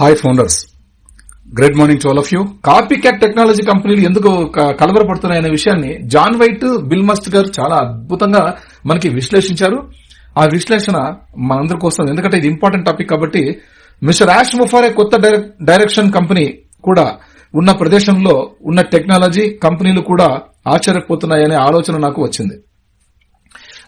Hi founders great morning to all of you copy cat technology కంపెనీలు ఎందుకు కలవరపడుతున్నాయనే విషయాన్ని John white bill must గారు చాలా అద్భుతంగా మనకి విశ్లేషించారు. ఆ విశ్లేషణ మనందరి కోసం ఎందుకంటే ఇది ఇంపార్టెంట్ టాపిక్ కాబట్టి మిస్టర్ యాష్ ముఫారే కొత్త డైరెక్షన్ కంపెనీ కూడా ఉన్న ప్రదేశంలో ఉన్న టెక్నాలజీ కంపెనీలు కూడా ఆశ్చర్యపోతున్నాయనే ఆలోచన నాకు వచ్చింది.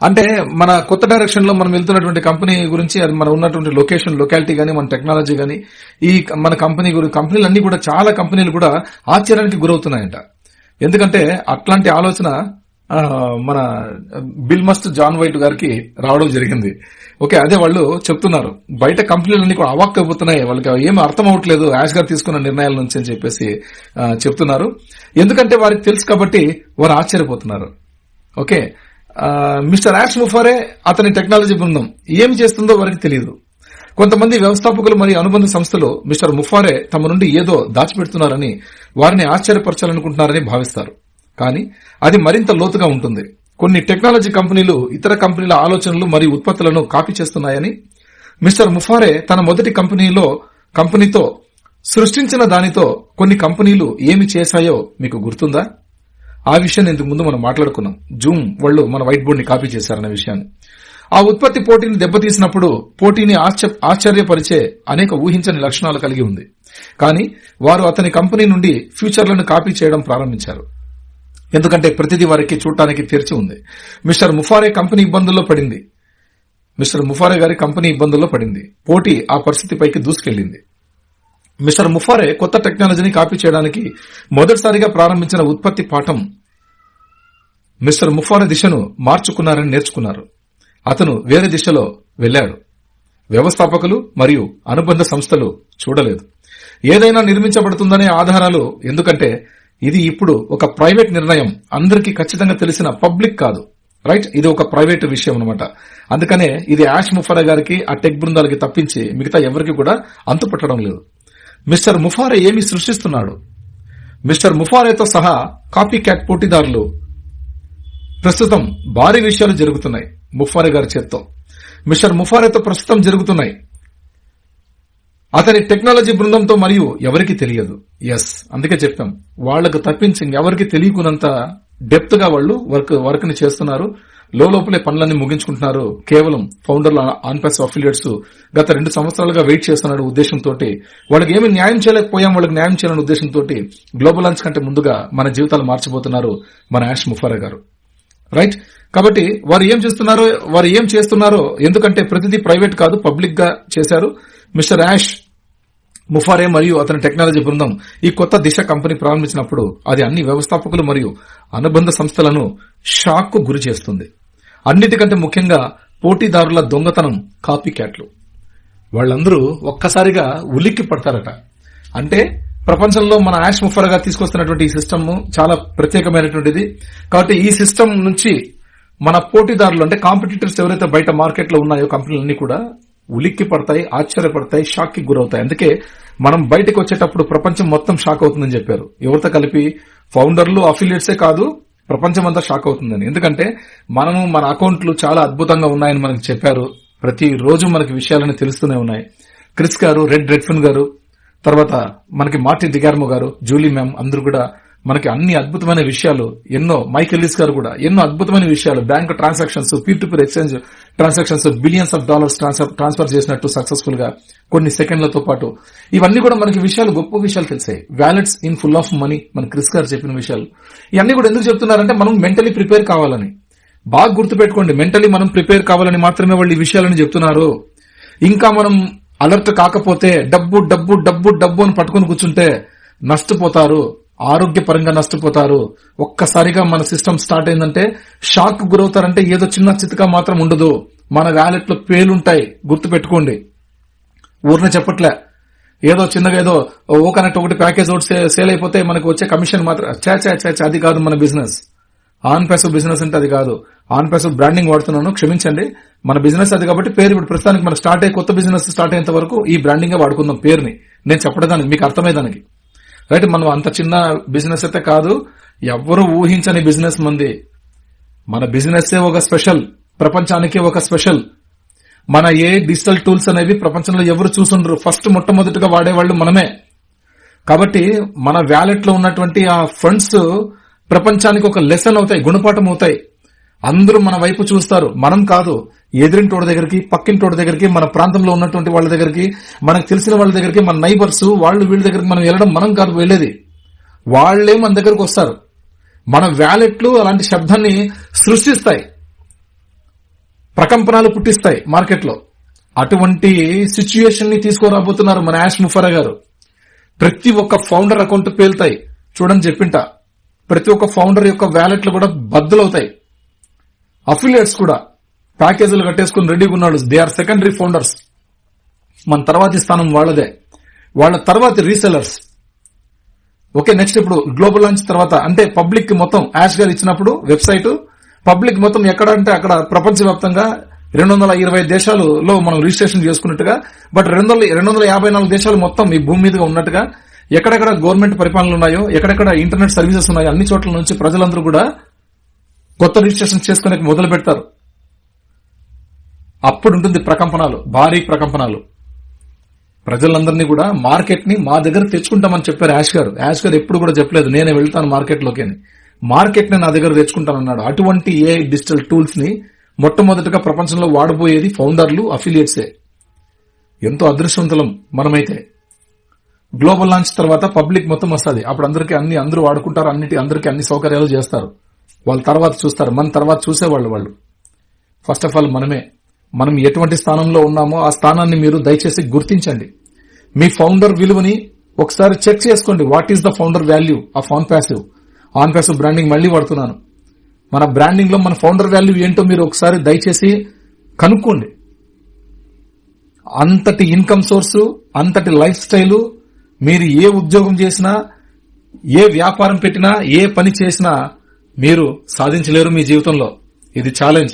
అంటే మన కొత్త డైరెక్షన్లో మనం వెళ్తున్నటువంటి కంపెనీ గురించి అది మన ఉన్నటువంటి లొకేషన్ లొకాలిటీ గానీ మన టెక్నాలజీ గానీ ఈ మన కంపెనీ గురించి కంపెనీలు అన్ని కూడా చాలా కంపెనీలు కూడా ఆశ్చర్యానికి గురవుతున్నాయంట. ఎందుకంటే అట్లాంటి ఆలోచన మన బిల్ మస్ట్ జాన్ వైట్ గారికి రావడం జరిగింది. ఓకే అదే వాళ్ళు చెప్తున్నారు. బయట కంపెనీలన్నీ కూడా అవాక్ అయిపోతున్నాయి. వాళ్ళకి ఏం అర్థం అవ్వట్లేదు. యాష్ గారు తీసుకున్న నిర్ణయాల నుంచి అని చెప్పేసి చెప్తున్నారు. ఎందుకంటే వారికి తెలుసు కాబట్టి వారు ఆశ్చర్యపోతున్నారు. ఓకే మిస్టర్ యాక్స్ ముఫారే అతని టెక్నాలజీ బృందం. ఏమి చేస్తుందో వారికి తెలియదు. కొంతమంది వ్యవస్థాపకులు మరియు అనుబంధ సంస్థలు మిస్టర్ ముఫారే తమ నుండి ఏదో దాచిపెడుతున్నారని వారిని ఆశ్చర్యపరచాలనుకుంటున్నారని భావిస్తారు. కానీ అది మరింత లోతుగా ఉంటుంది. కొన్ని టెక్నాలజీ కంపెనీలు ఇతర కంపెనీల ఆలోచనలు మరియు ఉత్పత్తులను కాపీ చేస్తున్నాయని మిస్టర్ ముఫారే తన మొదటి కంపెనీలో కంపెనీతో సృష్టించిన దానితో కొన్ని కంపెనీలు ఏమి చేశాయో మీకు గుర్తుందా? ఆ విషయాన్ని ఇంతకు ముందు మనం మాట్లాడుకున్నాం. జూమ్ వాళ్ళు మన వైట్ బోర్డ్ని కాపీ చేశారన్న విషయాన్ని. ఆ ఉత్పత్తి పోటీని దెబ్బతీసినప్పుడు పోటీని ఆశ్చర్యపరిచే అనేక ఊహించని లక్షణాలు కలిగి ఉంది. కానీ వారు అతని కంపెనీ నుండి ఫ్యూచర్లను కాపీ చేయడం ప్రారంభించారు. ఎందుకంటే ప్రతిదీ వారికి చూడటానికి తెరిచి ఉంది. మిస్టర్ ముఫారే కంపెనీ ఇబ్బందుల్లో పడింది. మిస్టర్ ముఫారే గారి కంపెనీ ఇబ్బందుల్లో పడింది. పోటీ ఆ పరిస్థితిపైకి దూసుకెళ్ళింది మిస్టర్ ముఫారే కొత్త టెక్నాలజీని కాపీ చేయడానికి మొదటిసారిగా ప్రారంభించిన ఉత్పత్తి పాఠం మిస్టర్ ముఫారే దిశను మార్చుకున్నారని నేర్చుకున్నారు. అతను వేరే దిశలో వెళ్ళాడు వ్యవస్థాపకులు మరియు అనుబంధ సంస్థలు చూడలేదు. ఏదైనా నిర్మించబడుతుందనే ఆధారాలు ఎందుకంటే ఇది ఇప్పుడు ఒక ప్రైవేట్ నిర్ణయం. అందరికీ ఖచ్చితంగా తెలిసిన పబ్లిక్ కాదు. రైట్? ఇది ఒక ప్రైవేట్ విషయం అనమాట అందుకనే ఇది యాష్ ముఫరా గారికి ఆ టెక్ బృందాలకి తప్పించి మిగతా ఎవరికి కూడా అంతుపట్టడం లేదు. మిస్టర్ ముఫారే ఏమి సృష్టిస్తున్నాడు? మిస్టర్ ముఫారేతో సహా కాపీ క్యాట్ పోటీదారులు. ప్రస్తుతం భారీ విషయాలు జరుగుతున్నాయి ముఫారే గారి చేత్తో. మిస్టర్ ముఫారేతో ప్రస్తుతం జరుగుతున్నాయి. అతని టెక్నాలజీ బృందంతో మరియు ఎవరికి తెలియదు. ఎస్ అందుకే చెప్పాం. వాళ్ళకు తప్పించి ఎవరికి తెలియకున్నంత డెప్త్గా వాళ్ళు వర్క్ వర్క్ని చేస్తున్నారు. లోపలే పనులన్నీ ముగించుకుంటున్నారు. కేవలం ఫౌండర్ల ఆన్ పాస్ అఫిలియేట్స్ గత రెండు సంవత్సరాలుగా వెయిట్ చేస్తున్నాడు ఉద్దేశంతో వాళ్ళకి ఏమి న్యాయం చేయలేకపోయాం వాళ్ళకి న్యాయం చేయాలనే ఉద్దేశంతో గ్లోబల్ లాంచ్ కంటే ముందుగా మన జీవితాలు మార్చిపోతున్నారు మన యాష్ ముఫారా గారు. రైట్? కాబట్టి వారు ఏం చేస్తున్నారో వారు ఏం చేస్తున్నారో ఎందుకంటే ప్రతిదీ ప్రైవేట్ కాదు పబ్లిక్గా చేశారు. మిస్టర్ యాష్ ముఫారే మరియు అతని టెక్నాలజీ బృందం ఈ కొత్త దిశ కంపెనీ ప్రారంభించినప్పుడు అది అన్ని వ్యవస్థాపకులు మరియు అనుబంధ సంస్థలను షాక్కు గురి చేస్తుంది. అన్నిటికంటే ముఖ్యంగా పోటీదారుల దొంగతనం కాపీ క్యాట్లు. వాళ్ళందరూ ఒక్కసారిగా ఉలిక్కి పడతారట. అంటే ప్రపంచంలో మన యాష్ ముఫర్ గారు తీసుకొస్తున్నటువంటి ఈ సిస్టమ్ చాలా ప్రత్యేకమైనటువంటిది. కాబట్టి ఈ సిస్టమ్ నుంచి మన పోటీదారులు అంటే కాంపిటీటర్స్ ఎవరైతే బయట మార్కెట్లో ఉన్నాయో కంపెనీలన్నీ కూడా ఉలిక్కి పడతాయి ఆశ్చర్యపడతాయి షాక్కి గురవుతాయి. అందుకే మనం బయటకు వచ్చేటప్పుడు ప్రపంచం మొత్తం షాక్ అవుతుందని చెప్పారు. ఎవరితో కలిపి? ఫౌండర్లు అఫిలియేట్సే కాదు ప్రపంచం అంతా షాక్ అవుతుందని. ఎందుకంటే మనము మన అకౌంట్లు చాలా అద్భుతంగా ఉన్నాయని మనకు చెప్పారు. ప్రతి రోజు మనకి విషయాలని తెలుస్తూనే ఉన్నాయి. క్రిస్ గారు రెడ్ రెడ్ఫిన్ గారు తర్వాత మనకి మార్టిన్ డిగార్మో గారు జూలీ మ్యామ్ అందరూ కూడా మనకి అన్ని అద్భుతమైన విషయాలు ఎన్నో మైకెల్లిస్ గారు కూడా ఎన్నో అద్భుతమైన విషయాలు bank transactions peer to peer exchange transactions billions of dollars transfer చేసినట్టు సక్సెస్ఫుల్గా కొన్ని సెకండ్లతో పాటు. ఇవన్నీ కూడా మనకి విషయాలు గొప్ప విషయాలు తెలిసాయి. Wallets in full of money మన క్రిస్ గారు చెప్పిన విషయాలు. ఇవన్నీ కూడా ఎందుకు చెప్తున్నారంటే మనం మెంటలీ ప్రిపేర్ కావాలని. బాగా గుర్తుపెట్టుకోండి మెంటలీ మనం ప్రిపేర్ కావాలని మాత్రమే వాళ్ళు ఈ విషయాలను చెప్తున్నారు. ఇంకా మనం అలర్ట్ కాకపోతే డబ్బు డబ్బు డబ్బు డబ్బు అని పట్టుకొని కూర్చుంటే నష్టపోతారు. ఆరోగ్యపరంగా నష్టపోతారు. ఒక్కసారిగా మన సిస్టమ్ స్టార్ట్ అయిందంటే షాక్ గురవుతారంటే ఏదో చిన్న చితక మాత్రం ఉండదు. మన వ్యాలెట్లో పేలుంటాయి. గుర్తు పెట్టుకోండి చెప్పట్లే. ఏదో చిన్నగా ఏదో ఓ కనెక్ట్ ఒకటి ప్యాకేజ్ ఒకటి సేల్ అయిపోతే మనకు వచ్చే కమిషన్ మాత్రం చే చా చా అది కాదు మన బిజినెస్. ఆన్ ప్యాసివ్ బిజినెస్ అంటే అది కాదు. ఆన్ ప్యాసివ్ బ్రాండింగ్ వాడుతున్నాను క్షమించండి. మన బిజినెస్ అది కాబట్టి పేరు ఇప్పుడు ప్రస్తుతానికి మన స్టార్ట్ అయ్యి కొత్త బిజినెస్ స్టార్ట్ అయ్యేంత వరకు ఈ బ్రాండింగ్ వాడుకుందాం పేరుని. నేను చెప్పడానికి మీకు అర్థమయ్యేదానికి. రైట్ మనం అంత చిన్న బిజినెస్ అయితే కాదు ఎవ్వరూ ఊహించని బిజినెస్ మంది. మన బిజినెస్ ఒక స్పెషల్ ప్రపంచానికి ఒక స్పెషల్. మన ఏ డిజిటల్ టూల్స్ అనేవి ప్రపంచంలో ఎవరు చూసుండ్రు? ఫస్ట్ మొట్టమొదటిగా వాడేవాళ్ళు మనమే. కాబట్టి మన వ్యాలెట్లో ఉన్నటువంటి ఆ ఫండ్స్ ప్రపంచానికి ఒక లెసన్ అవుతాయి గుణపాఠం అవుతాయి. అందరూ మన వైపు చూస్తారు. మనం కాదు. ఎదిరింటోడి దగ్గరికి పక్కింటోడి దగ్గరికి మన ప్రాంతంలో ఉన్నటువంటి వాళ్ళ దగ్గరికి మనకు తెలిసిన వాళ్ళ దగ్గరికి మన నైబర్స్ వాళ్ళు వీళ్ళ దగ్గరికి మనం వెళ్ళడం మనం కాదు వెళ్ళేది. వాళ్ళే మన దగ్గరకు వస్తారు. మన వ్యాలెట్లు అలాంటి శబ్దాన్ని సృష్టిస్తాయి. ప్రకంపనాలు పుట్టిస్తాయి మార్కెట్లో. అటువంటి సిచ్యుయేషన్ని తీసుకురాబోతున్నారు మన యాష్ ముఫరా గారు. ప్రతి ఒక్క ఫౌండర్ అకౌంట్ పేలుతాయి. చూడని చెప్పింట. ప్రతి ఒక్క ఫౌండర్ యొక్క వ్యాలెట్లు కూడా బద్దలవుతాయి. అఫిలియేట్స్ కూడా. ప్యాకేజీలు కట్టేసుకుని రెడీగా ఉన్నాడు. దే ఆర్ సెకండరీ ఫౌండర్స్ మన తర్వాతి స్థానం వాళ్ళదే. వాళ్ళ తర్వాత రీసెలర్స్ ఓకే నెక్స్ట్ ఇప్పుడు గ్లోబల్ లాంచ్ తర్వాత అంటే పబ్లిక్ మొత్తం యాష్ గారు ఇచ్చినప్పుడు వెబ్సైట్ పబ్లిక్ మొత్తం ఎక్కడ అంటే అక్కడ ప్రపంచవ్యాప్తంగా రెండు వందల ఇరవై దేశాలలో మనం రిజిస్ట్రేషన్ చేసుకున్నట్టుగా బట్ రెండు వందల రెండు వందల యాభై నాలుగు దేశాలు మొత్తం ఈ భూమి మీదుగా ఉన్నట్టుగా ఎక్కడెక్కడ గవర్నమెంట్ పరిపాలనలు ఉన్నాయో ఎక్కడెక్కడ ఇంటర్నెట్ సర్వీసెస్ ఉన్నాయో అన్ని చోట్ల నుంచి ప్రజలందరూ కూడా కొత్త రిజిస్ట్రేషన్ చేసుకునే మొదలు పెడతారు అప్పుడు ఉంటుంది ప్రకంపనాలు భారీ ప్రకంపనాలు. ప్రజలందరినీ కూడా మార్కెట్ని మా దగ్గర తెచ్చుకుంటామని చెప్పారు యాష్ గారు. యాష్ గారు ఎప్పుడు కూడా చెప్పలేదు నేనే వెళ్తాను మార్కెట్లోకి అని. మార్కెట్ని నా దగ్గర తెచ్చుకుంటానన్నాడు. అటువంటి ఏ డిజిటల్ టూల్స్ని మొట్టమొదటిగా ప్రపంచంలో వాడబోయేది ఫౌండర్లు అఫిలియేట్సే. ఎంతో అదృష్టవంతులం మనమైతే. గ్లోబల్ లాంచ్ తర్వాత పబ్లిక్ మొత్తం వస్తుంది. అప్పుడు అందరికీ అన్ని అందరూ వాడుకుంటారు అన్నిటి అందరికీ అన్ని సౌకర్యాలు చేస్తారు. వాళ్ళ తర్వాత చూస్తారు. మన తర్వాత చూసేవాళ్ళు వాళ్ళు. ఫస్ట్ ఆఫ్ ఆల్ మనమే. మనం ఎటువంటి స్థానంలో ఉన్నామో ఆ స్థానాన్ని మీరు దయచేసి గుర్తించండి. మీ ఫౌండర్ విలువని ఒకసారి చెక్ చేసుకోండి. What is the founder value of on passive on passive branding మళ్ళీ వాడుతున్నాను. మన బ్రాండింగ్లో మన ఫౌండర్ వాల్యూ ఏంటో మీరు ఒకసారి దయచేసి కనుక్కోండి. అంతటి ఇన్కమ్ సోర్సు అంతటి లైఫ్ స్టైలు మీరు ఏ ఉద్యోగం చేసినా ఏ వ్యాపారం పెట్టినా ఏ పని చేసినా మీరు సాధించలేరు మీ జీవితంలో. ఇది ఛాలెంజ్